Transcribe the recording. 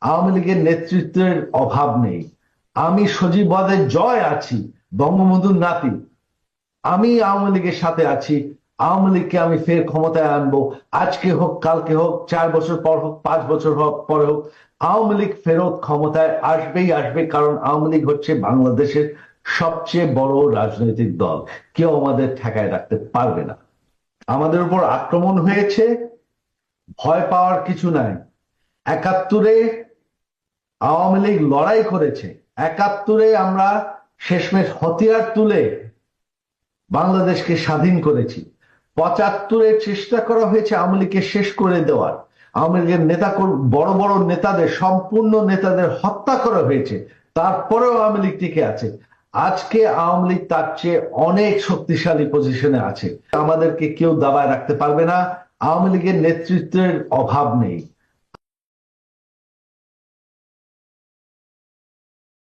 আওয়ামী লীগের নেতৃত্বের অভাব নেই। আমি সজীব ওয়াদের জয় আছি, বঙ্গবন্ধুর নাতি। আমি আওয়ামী লীগের সাথে আছি। আওয়ামী লীগকে আমি ফের ক্ষমতায় আনব। আজকে হোক, কালকে হোক, চার বছর পর হোক, পাঁচ বছর হোক, পরে হোক, আওয়ামী লীগ ফেরত ক্ষমতায় আসবেই আসবে, কারণ আওয়ামী লীগ হচ্ছে বাংলাদেশের সবচেয়ে বড় রাজনৈতিক দল। কেউ আমাদের ঠেকায় রাখতে পারবে না। আমাদের উপর আক্রমণ হয়েছে, ভয় পাওয়ার কিছু নাই। একাত্তরে আওয়ামী লীগ লড়াই করেছে। একাত্তরে আমরা শেষমেশ হতিয়ার তুলে বাংলাদেশকে স্বাধীন করেছি। পঁচাত্তরে চেষ্টা করা হয়েছে আওয়ামী লীগকে শেষ করে দেওয়ার। আওয়ামী লীগের নেতা বড় বড় নেতাদের, সম্পূর্ণ নেতাদের হত্যা করা হয়েছে। তারপরেও আওয়ামী লীগ টিকে আছে। আজকে আওয়ামী লীগ তার চেয়ে অনেক শক্তিশালী পজিশনে আছে। আমাদেরকে কেউ দাবায় রাখতে পারবে না। আওয়ামী লীগের নেতৃত্বের অভাব নেই।